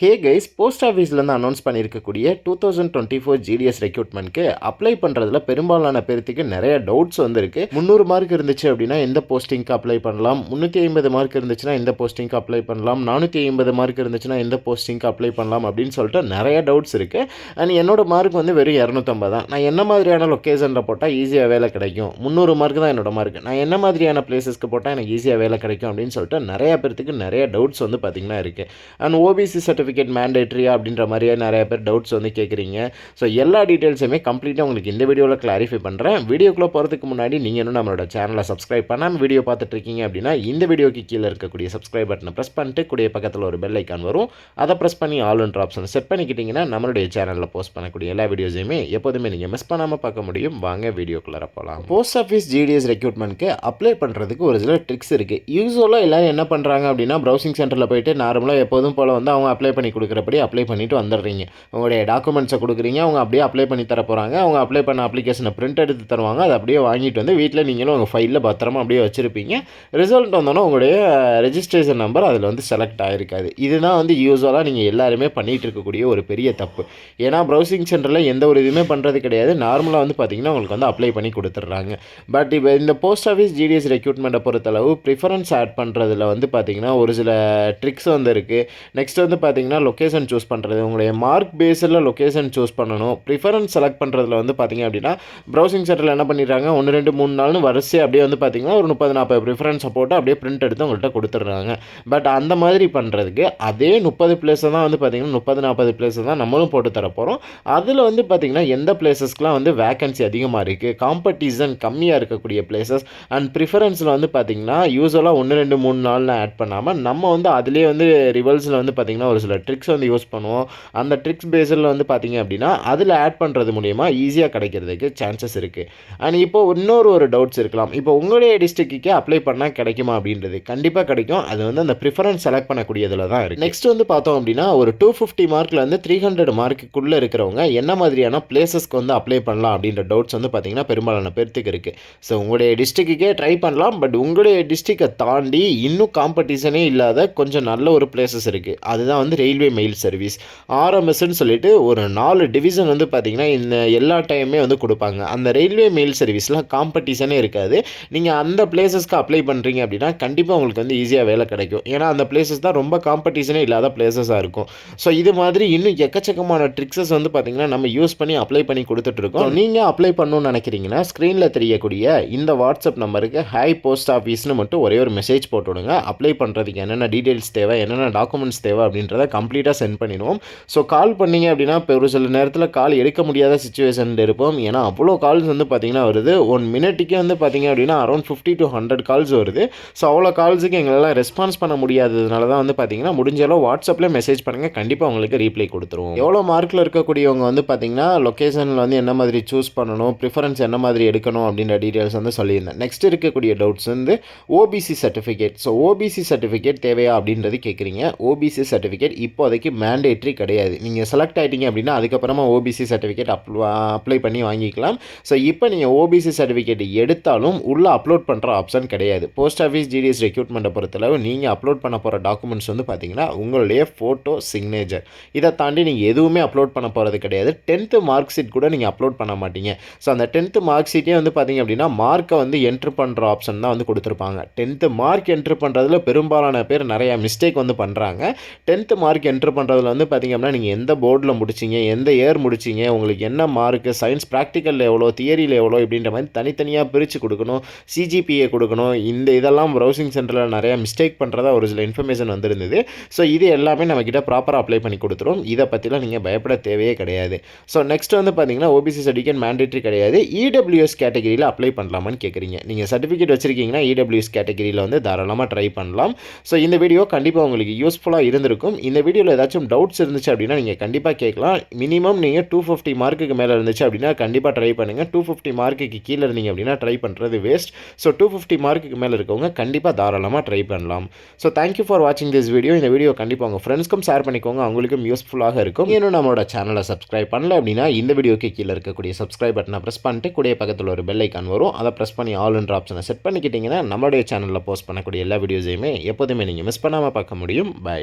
ஹே guys post ஆஃபீஸ்லேருந்து announce பண்ணியிருக்கக்கூடிய two thousand twenty four GDS ரெக்யூட்மெண்ட்க்கு apply பண்ணுறதுல பெரும்பாலான பேர்த்துக்கு நிறைய டவுட்ஸ் வந்திருக்கு. முந்நூறு மார்க் இருந்துச்சு அப்படின்னா எந்த போஸ்டிங்க்கு அப்ளை பண்ணலாம்? முந்நூற்றி ஐம்பது மார்க் இருந்துச்சுன்னா எந்த போஸ்டிங்க்கு அப்ளை பண்ணலாம்? நானூற்றி ஐம்பது மார்க் இருந்துச்சுன்னா எந்த போஸ்டிங்க்கு அப்ளை பண்ணலாம்? அப்படின்னு சொல்லிட்டு நிறைய டவுட்ஸ் இருக்குது அண்ட் என்னோட மார்க் வந்து வெறும் இரநூத்தம்பது தான். நான் என்ன மாதிரியான லொக்கேஷனில் போட்டால் ஈஸியாக வேலை கிடைக்கும்? முந்நூறு மார்க் தான் என்னோட மார்க் நான் என்ன மாதிரியான பிளேசஸ்க்கு போட்டால் எனக்கு ஈஸியாக வேலை கிடைக்கும்? அப்படின்னு சொல்லிட்டு நிறைய பேர்த்துக்கு நிறைய டவுட்ஸ் வந்து பார்த்திங்கன்னா இருக்குது அண்ட் ஓபிசி சர்டிஃபிகேட் மேண்டேட்ரியா அப்படின்ற மாதிரியே நிறைய பேர் டவுட்ஸ் வந்து கேட்குறீங்க ஸோ எல்லா டீட்டெயில்ஸுமே கம்ப்ளீட்டாக உங்களுக்கு இந்த வீடியோவில் கிளாரிஃபை பண்ணுறேன் வீடியோக்குள்ளே போகிறதுக்கு முன்னாடி நீங்கள் இன்னும் நம்மளோட சேனலை சப்ஸ்கிரைப் பண்ணாமல் வீடியோ பார்த்துட்டு இருக்கீங்க அப்படின்னா இந்த வீடியோக்கு கீழே இருக்கக்கூடிய சப்ஸ்கிரைப் பட்டனை ப்ரெஸ் பண்ணிட்டு கூடிய பக்கத்தில் ஒரு பெல் ஐக்கான் வரும். அதை ப்ரெஸ் பண்ணி ஆல் ஆப்ஷன் செட் பண்ணிக்கிட்டிங்கன்னா நம்மளுடைய சேனலில் போஸ்ட் பண்ணக்கூடிய எல்லா வீடியோஸையுமே எப்போதுமே நீங்கள் மிஸ் பண்ணாமல் பார்க்க முடியும். வாங்க வீடியோக்குள்ளே போகலாம் போஸ்ட் ஆஃபீஸ் ஜிடிஎஸ் ரெக்ரூட்மெண்ட்க்கு அப்ளை பண்ணுறதுக்கு ஒரு சில ட்ரிக்ஸ் இருக்குது யூஸ்வலாக எல்லோரும் என்ன பண்ணுறாங்க அப்படின்னா ப்ரௌசிங் சென்டரில் போயிட்டு நார்மலாக எப்போதும் போல் வந்து அவங்க அப்ளை பண்ணி கொடுக்குறபடி அப்ளை பண்ணிவிட்டு வந்துடுறீங்க. உங்களுடைய டாக்குமெண்ட்ஸை கொடுக்குறீங்க அவங்க அப்படியே அப்ளை பண்ணி தர போகிறாங்க அவங்க அப்ளை பண்ண அப்ளிகேஷனை பிரிண்ட் எடுத்து தருவாங்க. அதை அப்படியே வாங்கிட்டு வந்து வீட்டில் நீங்களும் உங்கள் ஃபைலில் பத்திரமா அப்படியே வச்சுருப்பீங்க. ரிசல்ட் வந்தோன்னா உங்களுடைய ரெஜிஸ்ட்ரேஷன் நம்பர் அதில் வந்து செலக்ட் ஆகிருக்காது இதுதான் வந்து யூஸ்வலாக நீங்கள் எல்லாருமே பண்ணிகிட்டு இருக்கக்கூடிய ஒரு பெரிய தப்பு. ஏன்னா ப்ரௌசிங் சென்டரில் எந்த ஒரு இதுவுமே பண்ணுறது கிடையாது. நார்மலாக வந்து பார்த்தீங்கன்னா உங்களுக்கு வந்து அப்ளை பண்ணி கொடுத்துட்றாங்க. பட் இப்போ இந்த போஸ்ட் ஆஃபீஸ் ஜிடிஎஸ் ரெக்ரூட்மெண்ட்டை பொறுத்தளவு ப்ரிஃபரன்ஸ் ஆட் பண்ணுறதுல வந்து பார்த்தீங்கன்னா ஒரு சில ட்ரிக்ஸ் வந்து இருக்குது நெக்ஸ்ட் வந்து பார்த்திங்கன்னா லொக்கேஷன் சூஸ் பண்ணுறது உங்களுடைய மார்க் பேஸில் லொக்கேஷன் சூஸ் பண்ணணும். ப்ரிஃபரன்ஸ் செலக்ட் பண்ணுறதுல வந்து பார்த்தீங்க அப்படின்னா ப்ரௌசிங் சென்டரில் என்ன பண்ணிடுறாங்க? ஒன்று ரெண்டு மூணு நாள்னு வரிசை அப்படியே வந்து பார்த்தீங்கன்னா ஒரு முப்பது நாற்பது ப்ரிஃபரன்ஸை போட்டு அப்படியே பிரிண்ட் எடுத்து உங்கள்கிட்ட கொடுத்துட்றாங்க. பட் அந்த மாதிரி பண்ணுறதுக்கு அதே முப்பது பிளேஸை தான் வந்து பார்த்தீங்கன்னா முப்பது நாற்பது பிளேஸை தான் நம்மளும் போட்டு தர போகிறோம் அதில் வந்து பார்த்தீங்கன்னா எந்த பிளேசஸ்க்குலாம் வந்து வேகன்சி அதிகமாக இருக்குது காம்படிஷன் கம்மியாக இருக்கக்கூடிய பிளேசஸ் அண்ட் ப்ரிஃபரன்ஸில் வந்து பார்த்தீங்கன்னா யூஸ்வலாக ஒன்று ரெண்டு மூணு நாளில் ஆட் பண்ணாமல் நம்ம வந்து அதுலேயே வந்து ரிவல்ஸில் வந்து பார்த்திங்கன்னா ஒரு சில ட்ரிக்ஸ் வந்து யூஸ் பண்ணுவோம். அந்த ட்ரிக்ஸ் பேஸில் வந்து பார்த்திங்க அப்படின்னா அதில் ஆட் பண்ணுறது மூலிமா ஈஸியாக கிடைக்கிறதுக்கு சான்சஸ் இருக்குது அண்ட் இப்போ இன்னொரு ஒரு டவுட்ஸ் இருக்கலாம். இப்போ உங்களுடைய டிஸ்ட்ரிக்ட்டுக்கே அப்ளை பண்ணால் கிடைக்குமா அப்படின்றது. கண்டிப்பாக கிடைக்கும். அது வந்து அந்த ப்ரிஃபரன்ஸ் செலக்ட் பண்ணக்கூடியதில் தான் இருக்குது நெக்ஸ்ட் வந்து பார்த்தோம் அப்படின்னா ஒரு டூ ஃபிஃப்டி மார்க்கில் வந்து த்ரீ ஹண்ட்ரட் மார்க்குள்ளே இருக்கிறவங்க என்ன மாதிரியான பிளேசஸ்க்கு வந்து அப்ளை பண்ணலாம் அப்படின்ற டவுட்ஸ் வந்து பார்த்திங்கன்னா பெரும்பாலான பேர்த்துக்கு இருக்குது ஸோ உங்களுடைய டிஸ்ட்ரிக்ட்டுக்கே ட்ரை பண்ணலாம். பட் உங்களுடைய டிஸ்ட்ரிக்டை தாண்டி இன்னும் காம்படிஷனே இல்லாத கொஞ்சம் நல்ல ஒரு பிளேசஸ் இருக்குது அதுதான் வந்து ரயில்வே மெயில் சர்வீஸ் ஆர்எம்எஸ்ன்னு சொல்லிட்டு ஒரு நாலு டிவிஷன் வந்து பார்த்திங்கன்னா இந்த எல்லா டைமுமே வந்து கொடுப்பாங்க. அந்த ரயில்வே மெயில் சர்வீஸ்லாம் காம்படிஷனே இருக்காது. நீங்கள் அந்த பிளேசஸ்க்கு அப்ளை பண்ணுறீங்க அப்படின்னா கண்டிப்பாக உங்களுக்கு வந்து ஈஸியாக வேலை கிடைக்கும். ஏன்னா அந்த பிளேசஸ் தான் ரொம்ப காம்படிஷனே இல்லாத பிளேசஸாக இருக்கும். ஸோ இது மாதிரி இன்னும் எக்கச்சக்கமான ட்ரிக்ஸஸ் வந்து பார்த்திங்கன்னா நம்ம யூஸ் பண்ணி அப்ளை பண்ணி கொடுத்துட்ருக்கோம் நீங்கள் அப்ளை பண்ணணும்னு நினைக்கிறீங்கன்னா ஸ்க்ரீனில் தெரியக்கூடிய இந்த வாட்ஸ்அப் நம்பருக்கு ஹை போஸ்ட் ஆஃபீஸ்னு மட்டும் ஒரே ஒரு மெசேஜ் போட்டு விடுங்க அப்ளை பண்ணுறதுக்கு என்னென்ன டீட்டெயில்ஸ் தேவை என்னென்ன டாக்குமெண்ட்ஸ் தேவை அப்படின்றத கம்ப்ளீட்டாக சென்ட் பண்ணிடுவோம். ஸோ கால் பண்ணீங்க அப்படின்னா இப்போ ஒரு சில நேரத்தில் கால் எடுக்க முடியாத சுச்சுவேஷனில் இருப்போம். ஏன்னா அவ்வளோ கால்ஸ் வந்து பார்த்திங்கன்னா வருது. ஒன் மினிட்டுக்கே வந்து பார்த்திங்க அப்படின்னா around fifty to hundred calls வருது. ஸோ அவ்வளோ கால்ஸுக்கு எங்களால் ரெஸ்பான்ஸ் பண்ண முடியாததுனால தான் வந்து பார்த்திங்கன்னா முடிஞ்ச அளவு வாட்ஸ்அப்பில் மெசேஜ் பண்ணுங்கள் கண்டிப்பாக உங்களுக்கு ரீப்ளை கொடுத்துருவோம். எவ்வளோ மார்க்கில் இருக்கக்கூடியவங்க வந்து பார்த்திங்கன்னா லொக்கேஷனில் வந்து என்ன மாதிரி சூஸ் பண்ணணும் ப்ரிஃபரன்ஸ் என்ன மாதிரி எடுக்கணும் அப்படின்ற டீட்டெயில்ஸ் வந்து சொல்லியிருந்தேன். நெக்ஸ்ட் இருக்கக்கூடிய டவுட்ஸ் வந்து OBC certificate so OBC certificate தேவையா அப்படின்றது கேட்குறீங்க ஓபிசி சர்டிஃபிகேட் இப்போதைக்கு மேண்டேட்ரி கிடையாது. நீங்கள் செலக்ட் ஆகிட்டீங்க அப்படின்னா அதுக்கப்புறமா ஓபிசி சர்டிஃபிகேட் அப்ளை அப்ளை பண்ணி வாங்கிக்கலாம். ஸோ இப்போ நீங்கள் ஓபிசி சர்டிஃபிகேட் எடுத்தாலும் உள்ளே அப்லோட் பண்ணுற ஆப்ஷன் கிடையாது. போஸ்ட் ஆஃபீஸ் ஜிடிஎஸ் ரெக்யூட்மெண்ட்டை பொறுத்தளவு நீங்கள் அப்லோட் பண்ண போகிற டாக்குமெண்ட்ஸ் வந்து பார்த்தீங்கன்னா உங்களுடைய ஃபோட்டோ சிக்னேச்சர் இதை தாண்டி நீங்கள் எதுவுமே அப்லோட் பண்ண போகிறது கிடையாது. டென்த்து மார்க் ஷீட் கூட நீங்கள் அப்லோட் பண்ண மாட்டீங்க. ஸோ அந்த டென்த்து மார்க் ஷீட்டே வந்து பார்த்தீங்க அப்படின்னா மார்க்கை வந்து என்ட்ரு பண்ணுற ஆப்ஷன் தான் வந்து கொடுத்துருப்பாங்க. டென்த்து மார்க் என்ட்ரு பண்ணுறதுல பெரும்பாலான பேர் நிறையா மிஸ்டேக் வந்து பண்ணுறாங்க டென்த்து மார்க் என்ட்ரு பண்ணுறதுல வந்து பார்த்திங்க அப்படின்னா நீங்கள் எந்த போர்டில் முடிச்சிங்க எந்த இயர் முடிச்சிங்க உங்களுக்கு என்ன மார்க்கு சயின்ஸ் ப்ராக்டிக்கலில் எவ்வளோ தியரியில் எவ்வளோ இப்படின்ற மாதிரி தனித்தனியாக பிரித்து கொடுக்கணும் சிஜிபிஏ கொடுக்கணும் இந்த இதெல்லாம் ப்ரௌசிங் சென்டரில் நிறையா மிஸ்டேக் பண்ணுறதா ஒரு சில இன்ஃபர்மேஷன் வந்திருந்தது. ஸோ இது எல்லாமே நம்மக்கிட்ட ப்ராப்பராக அப்ளை பண்ணி கொடுத்துரும். இதை பற்றிலாம் நீங்கள் பயப்பட தேவையே கிடையாது. ஸோ நெக்ஸ்ட் வந்து பார்த்தீங்கன்னா ஓபிசி சர்டிஃபிகேட் மேண்டேட்ரி கிடையாது. இடபிள்யூஎஸ் கேட்டகரியில் அப்ளை பண்ணலாமான்னு கேட்குறீங்க நீங்கள் சர்டிஃபிகேட் வச்சுருக்கீங்கன்னா இடபிள்யூஎஸ் கேட்டகரியில் வந்து தாராளமாக ட்ரை பண்ணலாம். ஸோ இந்த வீடியோ கண்டிப்பாக உங்களுக்கு யூஸ்ஃபுல்லாக இருந்திருக்கும். இந்த இந்த வீடியோவில் ஏதாச்சும் டவுட்ஸ் இருந்துச்சு அப்படின்னா நீங்கள் கண்டிப்பாக கேட்கலாம். மினிமம் நீங்கள் டூ ஃபிஃப்டி மார்க்குக்கு மேலே இருந்துச்சு அப்படின்னா கண்டிப்பாக ட்ரை பண்ணுங்கள் டூ ஃபிஃப்டி மார்க்குக்கு கீழே இருந்தீங்க அப்படின்னா ட்ரை பண்ணுறது வேஸ்ட் ஸோ டூ ஃபிஃப்டி மார்க்குக்கு மேலே இருக்கவங்க கண்டிப்பாக தாராளமாக ட்ரை பண்ணலாம். ஸோ தேங்க்யூ ஃபார் வாட்சிங் திஸ் வீடியோ இந்த வீடியோ கண்டிப்பாக உங்கள் ஃப்ரெண்ட்ஸ்க்கும் ஷேர் பண்ணிக்கோங்க. அவங்களுக்கும் யூஸ்ஃபுல்லாக இருக்கும். இன்னும் நம்மளோட சேனலை சப்ஸ்கிரைப் பண்ணல அப்படின்னா இந்த வீடியோக்கு கீழே இருக்கக்கூடிய சப்ஸ்கிரைப் பட்டனை ப்ரெஸ் பண்ணிட்டு கூடிய பக்கத்தில் ஒரு பெல் ஐக்கான் வரும். அதை ப்ரெஸ் பண்ணி ஆல் என்ற ஆப்ஷனை செட் பண்ணிக்கிட்டிங்கன்னா நம்மளுடைய சேனலில் போஸ்ட் பண்ணக்கூடிய எல்லா வீடியோஸையுமே எப்போதுமே நீங்கள் மிஸ் பண்ணாமல் பார்க்க முடியும். பை